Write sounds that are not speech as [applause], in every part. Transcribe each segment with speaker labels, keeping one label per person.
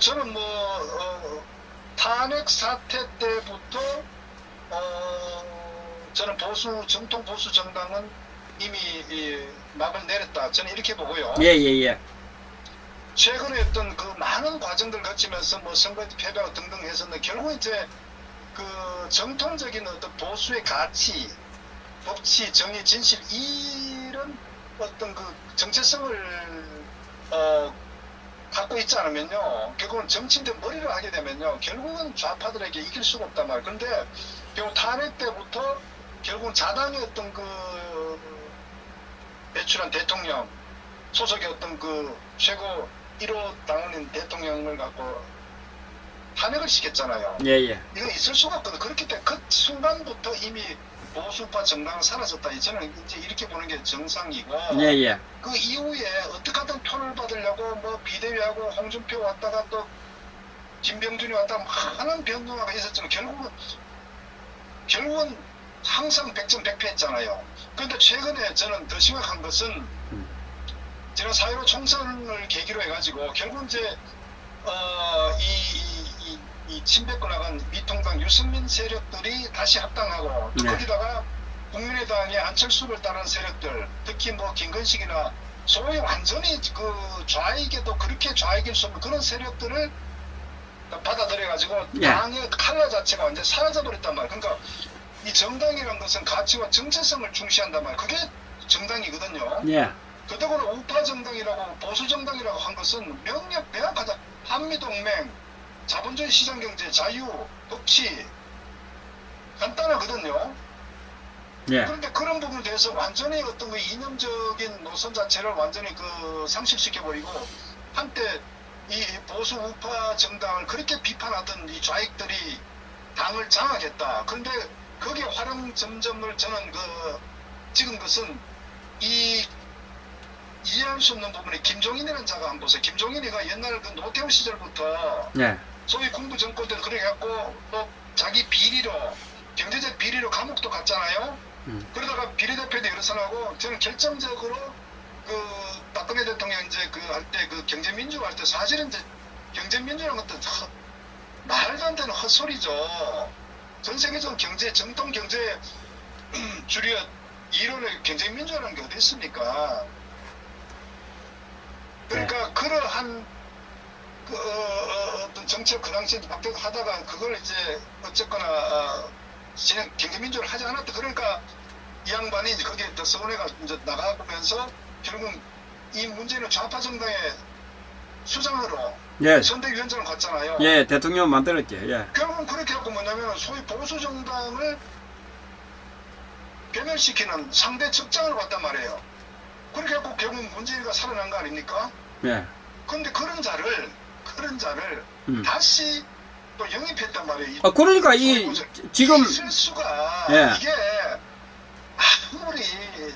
Speaker 1: 저는 뭐 어, 탄핵 사태 때부터 어, 저는 보수 정통 보수 정당은 이미 이, 막을 내렸다. 저는 이렇게 보고요.
Speaker 2: 예, 예, 예.
Speaker 1: 최근에 어떤 그 많은 과정들 거치면서 뭐 선거 패배하고 등등 해서는 결국 이제 그 정통적인 어떤 보수의 가치, 법치, 정의, 진실 이런 어떤 그 정체성을 어 갖고 있지 않으면요 결국은 정치인들 머리를 하게 되면요 결국은 좌파들에게 이길 수가 없단 말이에요. 근데 결국 탄핵 때부터 결국은 자당의 어떤 그 배출한 대통령 소속의 어떤 그 최고 1호 당원인 대통령을 갖고 탄핵을 시켰잖아요.
Speaker 2: 예, 예.
Speaker 1: 이건 있을 수가 없거든. 그렇기 때문에 그 순간부터 이미 보수파 정당은 사라졌다. 저는 이제 이렇게 보는 게 정상이고
Speaker 2: 예, 예.
Speaker 1: 그 이후에 어떻게 표를 받으려고 뭐 비대위하고 홍준표 왔다가 또 김병준이 왔다가 많은 변동화가 있었지만 결국은 결국은 항상 백전 백패했잖아요. 그런데 최근에 저는 더 심각한 것은 지난 4.15 총선을 계기로 해가지고 결국 이제 어, 이, 이, 이, 이 침뱉고 나간 미통당 유승민 세력들이 다시 합당하고 또
Speaker 2: 네.
Speaker 1: 거기다가 국민의당의 안철수를 따르는 세력들 특히 뭐 김건식이나 소위 완전히 그 좌익에도 그렇게 좌익일 수 없는 그런 세력들을 받아들여가지고
Speaker 2: 예.
Speaker 1: 당의 칼라 자체가 완전 히 사라져버렸단 말이에요. 그러니까 이 정당이라는 것은 가치와 정체성을 중시한단 말이에요. 그게 정당이거든요.
Speaker 2: 예.
Speaker 1: 그때고는 우파 정당이라고 보수 정당이라고 한 것은 명령 명확하다. 한미 동맹, 자본주의 시장 경제, 자유, 법치 간단하거든요.
Speaker 2: 예.
Speaker 1: 그런데 그런 부분에 대해서 완전히 어떤 그 이념적인 노선 자체를 완전히 그 상실시켜 버리고 한때 이 보수 우파 정당을 그렇게 비판하던 이 좌익들이 당을 장악했다. 그런데 거기에 활용 점점을 저는 그 찍은 것은 이 이해할 수 없는 부분이 김종인이라는 자가 한번 보세요. 김종인이가 옛날 그 노태우 시절부터
Speaker 2: 예.
Speaker 1: 소위 군부 정권 때 그래 갖고 또 자기 비리로 경제적 비리로 감옥도 갔잖아요.
Speaker 2: 음.
Speaker 1: 그러다가 비례대표도 여러 선 하고 저는 결정적으로 그 박근혜 대통령 이제 그 할 때그 경제민주화 할 때 사실은 이제 경제민주라는 것도 헛- 말도 안 되는 헛소리죠. 전 세계적으로 경제 정통 경제 [clears throat] 주류 이론의 경제민주화라는 게 어디 있습니까? 그러니까 그러한 그, 어, 어, 어떤 정책 그 당시에 막대고 하다가 그걸 이제 어쨌거나 어, 진행 경제민주를 하지 않았다. 그러니까 이 양반이 이제 거기에 더 서운해가 이제 나가면서 결국 이 문제는 좌파 정당의 수장으로
Speaker 2: 예.
Speaker 1: 선대위원장을 갔잖아요.
Speaker 2: 예, 대통령 만들었지. 예.
Speaker 1: 결국은 그렇게 하고 뭐냐면 소위 보수 정당을 괴멸시키는 상대 적장을 봤단 말이에요. 그렇게 해갖고 결국 문재인이가 살아난 거 아닙니까?
Speaker 2: 예.
Speaker 1: 근데 그런 자를 그런 자를
Speaker 2: 음.
Speaker 1: 다시 또 영입했단 말이에요. 이-
Speaker 2: 아, 그러니까 이 지금
Speaker 1: 이 실수가
Speaker 2: 예.
Speaker 1: 이게 아무리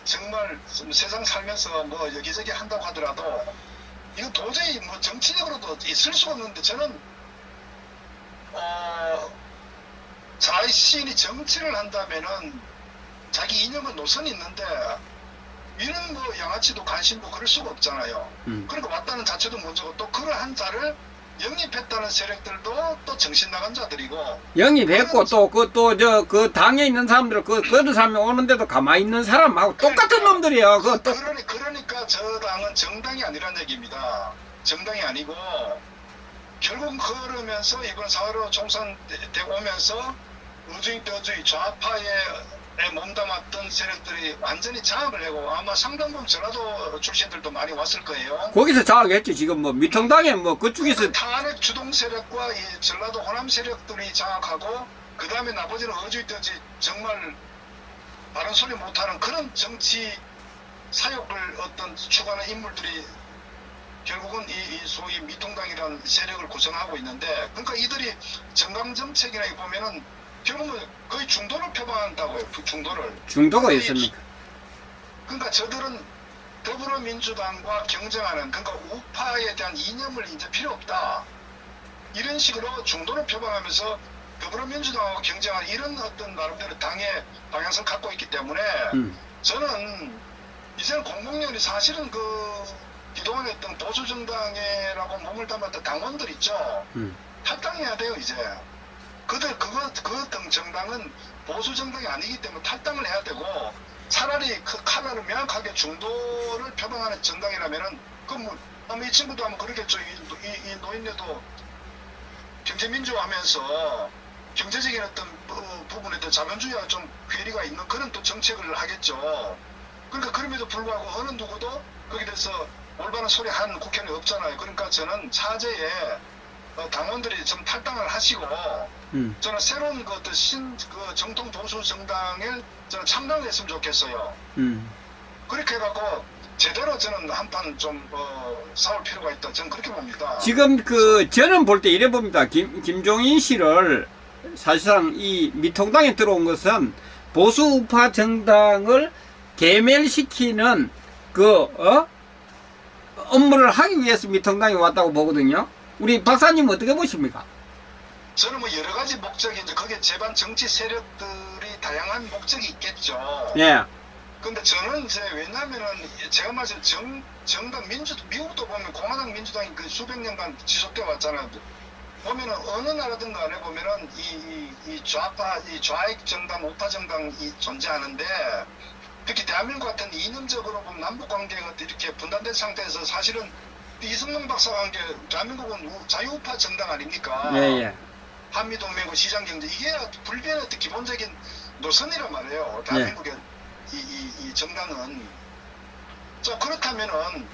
Speaker 1: 정말 좀 세상 살면서 뭐 여기저기 한다고 하더라도 이거 도저히 뭐 정치적으로도 있을 수가 없는데 저는 어 자신이 정치를 한다면은 자기 이념은 노선이 있는데 이런 뭐 양아치도 관심도 그럴 수가 없잖아요.
Speaker 2: 음.
Speaker 1: 그러니까 왔다는 자체도 문제고 또 그러한 자를 영입했다는 세력들도 또 정신 나간 자들이고
Speaker 2: 영입했고 또 그 또 저 그 당에 있는 사람들 그 그런 사람이 오는데도 가만히 있는 사람하고 똑같은 놈들이야. 그 또.
Speaker 1: 그러니, 그러니까 저 당은 정당이 아니란 얘기입니다. 정당이 아니고 결국 그러면서 이번 4.15 총선 때- 때 오면서 우주인 뼈주의 좌파에 몸담았던 세력들이 완전히 장악을 하고 아마 상당부 전라도 출신들도 많이 왔을 거예요.
Speaker 2: 거기서 장악했지 지금 뭐 미통당에 뭐 그쪽에서
Speaker 1: 그 탄핵 주동 세력과 이 전라도 호남 세력들이 장악하고 그 다음에 나머지는 어주있듯이 정말 바른 소리 못하는 그런 정치 사역을 어떤 추구하는 인물들이 결국은 이, 이 소위 미통당이라는 세력을 구성하고 있는데 그러니까 이들이 정강 정책이나 보면은 결국은 거의 중도를 표방한다고요. 그 중도를.
Speaker 2: 중도가
Speaker 1: 거의
Speaker 2: 있습니까?
Speaker 1: 그러니까 저들은 더불어민주당과 경쟁하는 그러니까 우파에 대한 이념을 이제 필요 없다. 이런 식으로 중도를 표방하면서 더불어민주당하고 경쟁하는 이런 어떤 나름대로 당의 방향성을 갖고 있기 때문에
Speaker 2: 음.
Speaker 1: 저는 이제는 공공연히 사실은 그 그동안 했던 보수 정당이라고 몸을 담았던 당원들 있죠.
Speaker 2: 음.
Speaker 1: 탈당해야 돼요 이제. 그들 그거 그등 정당은 보수 정당이 아니기 때문에 탈당을 해야 되고 차라리 그 칼라를 명확하게 중도를 표방하는 정당이라면은 그뭐 아마 이 친구도 아마 그러겠죠. 이, 이, 이 노인네도 경제민주화하면서 경제적인 어떤 부- 부분에도 자본주의와 좀 괴리가 있는 그런 또 정책을 하겠죠. 그러니까 그럼에도 불구하고 어느 누구도 거기에 대해서 올바른 소리 한 국회의원이 없잖아요. 그러니까 저는 차제에 어, 당원들이 좀 탈당을 하시고
Speaker 2: 음.
Speaker 1: 저는 새로운 그, 어떤 신, 그 정통 보수 정당을 저는 창당을 했으면 좋겠어요.
Speaker 2: 음.
Speaker 1: 그렇게 해갖고 제대로 저는 한판 좀 어, 싸울 필요가 있다. 저는 그렇게 봅니다.
Speaker 2: 지금 그 저는 볼 때 이래 봅니다. 김 김종인 씨를 사실상 이 미통당에 들어온 것은 보수 우파 정당을 개멸시키는 그 어? 업무를 하기 위해서 미통당에 왔다고 보거든요. 우리 박사님 어떻게 보십니까?
Speaker 1: 저는 뭐 여러 가지 목적이 이제 거기에 제반 정치 세력들이 다양한 목적이 있겠죠.
Speaker 2: 예.
Speaker 1: 근데 저는 이제 왜냐면은 제가 말씀 정 정당 민주 미국도 보면 공화당 민주당이 그 수백 년간 지속돼 왔잖아요. 보면은 어느 나라든 간에 보면은 이, 이, 이 좌파 이 좌익 정당 우파 정당이 존재하는데 특히 대한민국 같은 이념적으로 보면 남북 관계가 이렇게 분단된 상태에서 사실은 이승만 박사 관계 대한민국은 우- 자유우파 정당 아닙니까?
Speaker 2: 예, 예.
Speaker 1: 한미동맹과 시장경제 이게 불변의 어떤 기본적인 노선이란 말이에요. 대한민국의 이, 이, 이 정당은 자 그렇다면은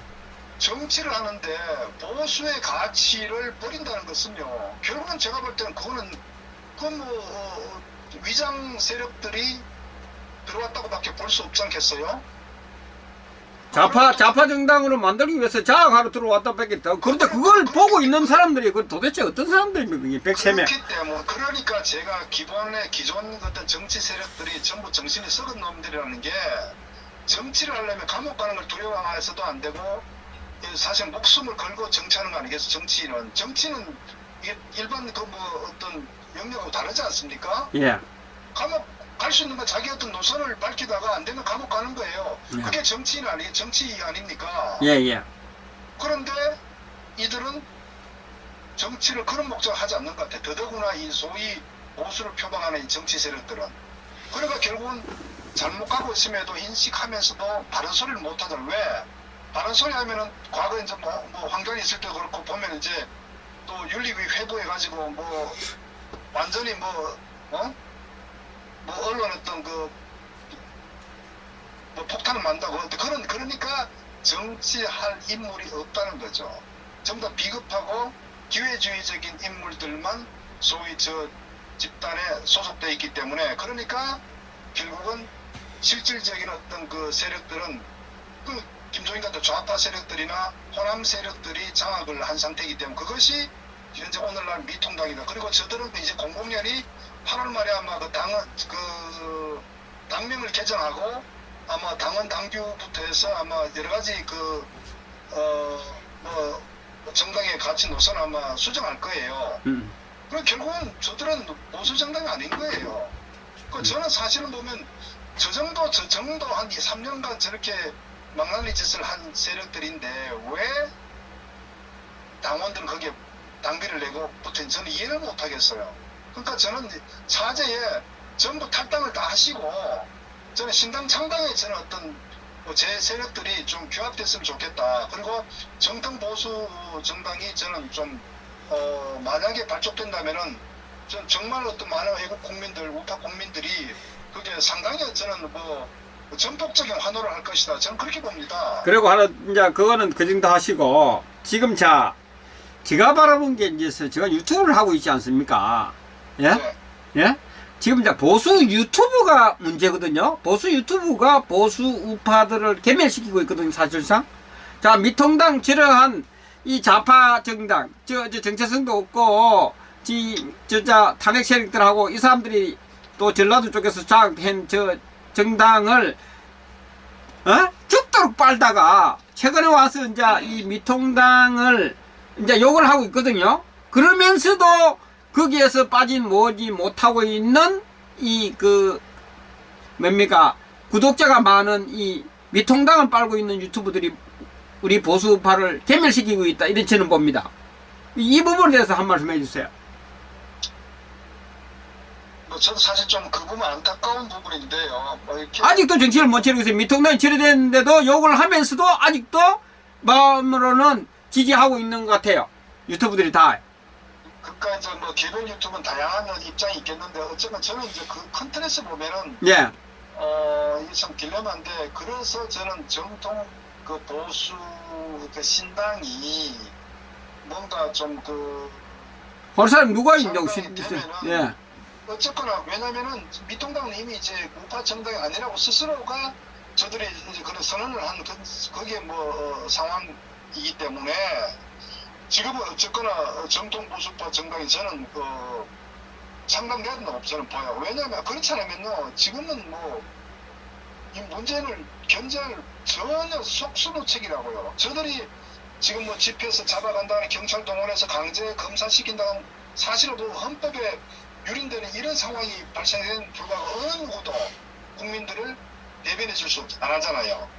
Speaker 1: 정치를 하는데 보수의 가치를 버린다는 것은요. 결국은 제가 볼 때는 그거는 그뭐 어, 위장 세력들이 들어왔다고밖에 볼 수 없지 않겠어요?
Speaker 2: 좌파 좌파 정당으로 만들기 위해서 장악하러 들어왔다 뺐겠다. 그런데 그걸 보고 있는 사람들이 그 도대체 어떤 사람들입니까? 이게 103명.
Speaker 1: 그렇기 때문에 그러니까 제가 기본에 기존 어떤 정치 세력들이 전부 정신이 썩은 놈들이라는 게 정치를 하려면 감옥 가는 걸 두려워해서도 안 되고 이 사실 목숨을 걸고 정치하는 거 아니겠어 정치는 정치는 일- 일반 그 뭐 어떤 영역하고 다르지 않습니까?
Speaker 2: 예.
Speaker 1: 감옥 갈 수 있는 건 자기 어떤 노선을 밝히다가 안 되면 감옥 가는 거예요.
Speaker 2: 예.
Speaker 1: 그게 정치인 아니 정치 아닙니까?
Speaker 2: 예, 예.
Speaker 1: 그런데 이들은 정치를 그런 목적을 하지 않는 것 같아. 더더구나 이 소위 보수를 표방하는 이 정치 세력들은. 그러니까 결국은 잘못 가고 있음에도 인식하면서도 바른 소리를 못 하더라. 왜? 바른 소리 하면은 과거에 이제 뭐, 뭐 황교안이 있을 때 그렇고 보면 이제 또 윤리위 회부해가지고 뭐 완전히 뭐, 어? 뭐 언론 어떤 그, 뭐 폭탄을 만다고. 그런, 그러니까 정치할 인물이 없다는 거죠. 전부 다 비겁하고 기회주의적인 인물들만 소위 저 집단에 소속돼 있기 때문에 그러니까 결국은 실질적인 어떤 그 세력들은 그 김종인 같은 좌파 세력들이나 호남 세력들이 장악을 한 상태이기 때문에 그것이 현재 오늘날 미통당이다. 그리고 저들은 이제 공공연히 8월 말에 아마 그 당은 그 당명을 개정하고 아마 당원 당규부터 해서 아마 여러 가지 그 그어뭐 정당의 가치 노선 아마 수정할 거예요.
Speaker 2: 음.
Speaker 1: 그 결국은 저들은 보수 정당이 아닌 거예요. 그 저는 사실은 보면 저 정도 저 정도 한 2, 3년간 저렇게 망나니 짓을 한 세력들인데 왜 당원들은 거기에 당비를 내고 붙은 저는 이해를 못 하겠어요. 그러니까 저는 사제에 전부 탈당을 다 하시고 저는 신당 창당에 저는 어떤 뭐제 세력들이 좀 규합됐으면 좋겠다. 그리고 정당 보수 정당이 저는 좀 어, 만약에 발족된다면은 전 정말 어떤 많은 외국 국민들, 우파 국민들이 그게 상당히 저는 뭐 전폭적인 환호를 할 것이다. 저는 그렇게 봅니다.
Speaker 2: 그리고 하나 이제 그거는 그 정도 하시고 지금 자 제가 바라본 게 이제 제가 유튜브를 하고 있지 않습니까? 예?
Speaker 1: 네.
Speaker 2: 예? 지금 이제 보수 유튜브가 문제거든요. 보수 유튜브가 보수 우파들을 개멸시키고 있거든요, 사실상. 자, 미통당 저러한 이 좌파 정당, 저, 저 정체성도 없고, 지, 저, 자, 탄핵 세력들하고 이 사람들이 또 전라도 쪽에서 장악한 저 정당을, 어? 죽도록 빨다가, 최근에 와서 이제 이 미통당을 이제 욕을 하고 있거든요. 그러면서도 거기에서 빠진 뭐지 못하고 있는 이 그 뭡니까 구독자가 많은 이 미통당을 빨고 있는 유튜브들이 우리 보수 우파를 괴멸시키고 있다 이런 저는 봅니다. 이 부분에 대해서 한 말씀 해주세요.
Speaker 1: 뭐 저도 사실 좀 그 부분 안타까운 부분인데요. 뭐 이렇게
Speaker 2: 아직도 정치를 못 치르고 있어요. 미통당이 치르됐는데도 욕을 하면서도 아직도 마음으로는 지지하고 있는 것 같아요. 유튜브들이 다.
Speaker 1: 그까 이제 뭐 개별 유튜브는 다양한 입장이 있겠는데 어쨌든 저는 이제 그 컨텐츠 보면은
Speaker 2: 예.
Speaker 1: 어, 이게 참 딜레마인데, 그래서 저는 정통 그 보수 그 신당이 뭔가 좀 그,
Speaker 2: 그 사람 누가 시-
Speaker 1: 되면은
Speaker 2: 예.
Speaker 1: 어쨌거나, 왜냐면은 미통당은 이미 이제 우파 정당이 아니라고 스스로가 저들이 이제 그런 선언을 한, 그, 그게 뭐, 어, 상황이기 때문에, 지금은 어쨌거나 어, 정통 보수파 정당이 저는 그, 상당되는 없 저는 보여. 왜냐면, 그렇지 않으면요, 지금은 뭐, 이 문제를 견제할 전혀 속수무책이라고요. 저들이 지금 뭐 집회에서 잡아간다는 경찰 동원해서 강제 검사시킨다는 사실은 뭐 헌법에 유린되는 이런 상황이 발생된 불과 어느 누구도 국민들을 대변해 줄수안 하잖아요.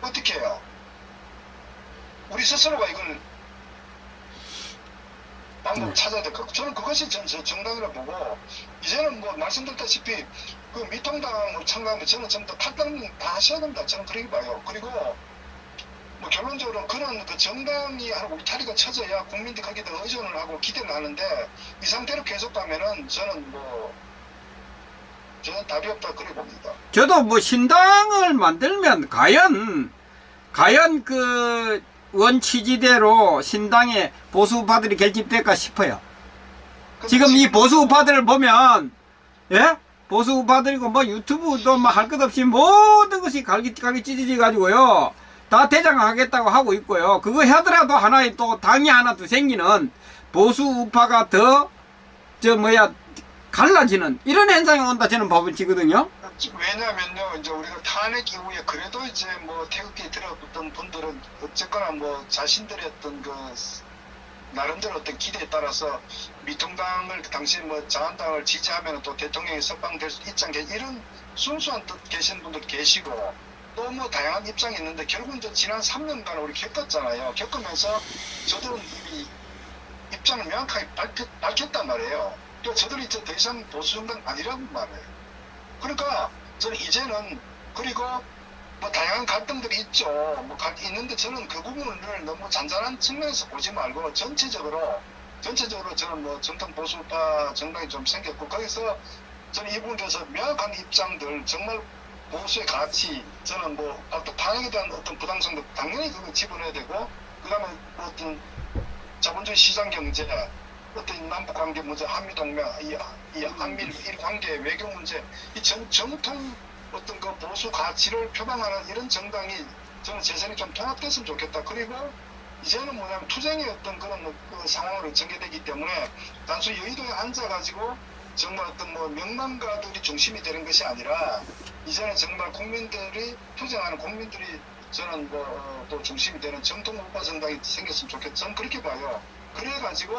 Speaker 1: 어떻게 해요? 우리 스스로가 이걸 방법을
Speaker 2: 네.
Speaker 1: 찾아야 될 것. 저는 그것이 전, 저 정당이라 보고 이제는 뭐 말씀드렸다시피 그 미통당으로 참가하면 저는 전부 다 탈당 다 하셔야 된다. 저는 그렇게 봐요. 그리고 뭐 결론적으로 그런 그 정당이 하고 울타리가 쳐져야 국민들이 거기에 대해 의존을 하고 기대를 하는데 이 상태로 계속 가면은 저는 뭐 저는 답이 없다 그래 봅니다.
Speaker 2: 저도 뭐 신당을 만들면 과연 과연 그 원취지대로 신당의 보수 우파들이 결집될까 싶어요. 지금 이 보수 우파들을 보면 예? 보수 우파들이고 뭐 유튜브도 뭐 할 것 없이 모든 것이 갈기 갈기 찢어지 가지고요. 다 대장하겠다고 하고 있고요. 그거 하더라도 하나의 또 당이 하나 더 생기는 보수 우파가 더 저 뭐야 갈라지는 이런 현상이 온다 저는 법을 치거든요.
Speaker 1: 왜냐면요, 이제 우리가 탄핵 이후에 그래도 이제 뭐 태극기 들었던 분들은 어쨌거나 뭐 자신들의 어떤 그 나름대로 어떤 기대에 따라서 미통당을 당시 뭐 자한당을 지지하면 또 대통령이 석방될 수 있지 않겠 이런 순수한 뜻 계신 분들 계시고 또 뭐 다양한 입장이 있는데 결국은 이제 지난 3년간 우리 겪었잖아요. 겪으면서 저들은 이미 입장을 명확하게 밝혔, 밝혔단 말이에요. 또 저들이 이제 더 이상 보수정당 아니라는 말이에요. 그러니까 저는 이제는 그리고 뭐 다양한 갈등들이 있죠. 뭐 갈- 있는데 저는 그 부분을 너무 잔잔한 측면에서 보지 말고 전체적으로 전체적으로 저는 뭐 정통 보수파 정당이 좀 생겼고 거기서 저는 이 부분에 대해서 명확한 입장들 정말 보수의 가치 저는 뭐 어떤 탄핵에 대한 어떤 부당성도 당연히 그거 집어넣어야 되고 그다음에 어떤 자본주의 시장 경제 어떤 남북 관계 문제, 한미 동맹, 이, 이 한미 일 관계, 외교 문제, 이 정, 정통 어떤 그 보수 가치를 표방하는 이런 정당이 저는 재선이 좀 통합됐으면 좋겠다. 그리고 이제는 뭐냐면 투쟁의 어떤 그런 그 상황으로 전개되기 때문에 단순히 여의도에 앉아가지고 정말 어떤 뭐 명망가들이 중심이 되는 것이 아니라 이제는 정말 국민들이 투쟁하는 국민들이 저는 뭐 또 중심이 되는 정통 우파 정당이 생겼으면 좋겠다. 저는 그렇게 봐요. 그래가지고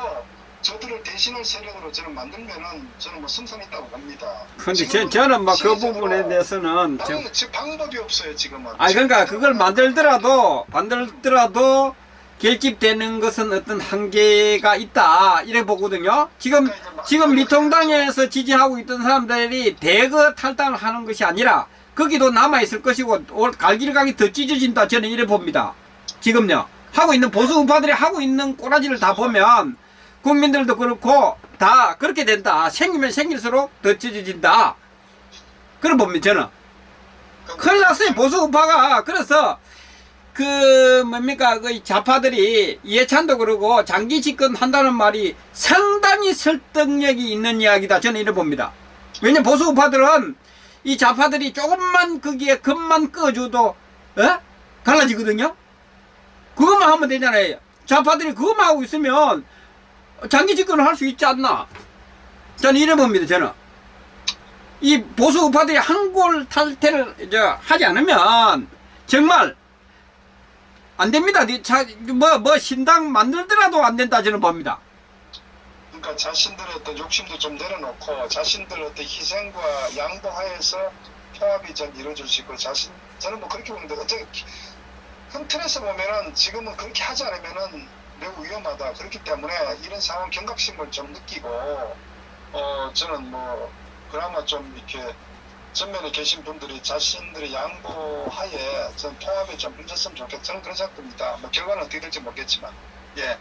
Speaker 1: 저들을 대신할 세력으로 저는 만들면은 저는 뭐 승산이 있다고 봅니다.
Speaker 2: 근데 저, 저는 뭐그 부분에 대해서는 저-
Speaker 1: 방, 지금 방법이 없어요 지금은.
Speaker 2: 아 그러니까 그걸 만들더라도 만들더라도 결집되는 것은 어떤 한계가 있다 이래 보거든요. 지금 지금 미통당에서 지지하고 있던 사람들이 대거 탈당을 하는 것이 아니라 거기도 남아 있을 것이고 올 갈길각이 더 찢어진다 저는 이래 봅니다. 지금요 하고 있는 보수 우파들이 하고 있는 꼬라지를 다 보면 국민들도 그렇고 다 그렇게 된다. 생기면 생길수록 더 찢어진다. 그런 봅니다 저는. 큰일 났어요 보수 우파가 그래서 그 뭡니까 그 좌파들이 이해찬도 그러고 장기 집권 한다는 말이 상당히 설득력이 있는 이야기다 저는 이래 봅니다 왜냐면 보수 우파들은 이 좌파들이 조금만 거기에 금만 꺼줘도 어? 갈라지거든요 그것만 하면 되잖아요 좌파들이 그것만 하고 있으면 장기 집권을 할 수 있지 않나 저는 이래 봅니다 저는 이 보수 우파들이 한골 탈퇴를 저 하지 않으면 정말 안 됩니다. 뭐뭐 뭐 신당 만들더라도 안 된다 저는 봅니다.
Speaker 1: 그러니까 자신들의 어떤 욕심도 좀 내려놓고 자신들 어떤 희생과 양보하에서 평합이 좀 이루어질 수 있고 자신 저는 뭐 그렇게 보는데 어차피 큰 틀에서 보면은 지금은 그렇게 하지 않으면은 매우 위험하다. 그렇기 때문에 이런 상황 경각심을 좀 느끼고 어 저는 뭐 그나마 좀 이렇게 전면에 계신 분들이 자신들의 양보하에 전 통합에 좀 힘줬으면 좋겠다. 저는 그런 생각입니다. 뭐 결과는 어떻게 될지 모르겠지만 예.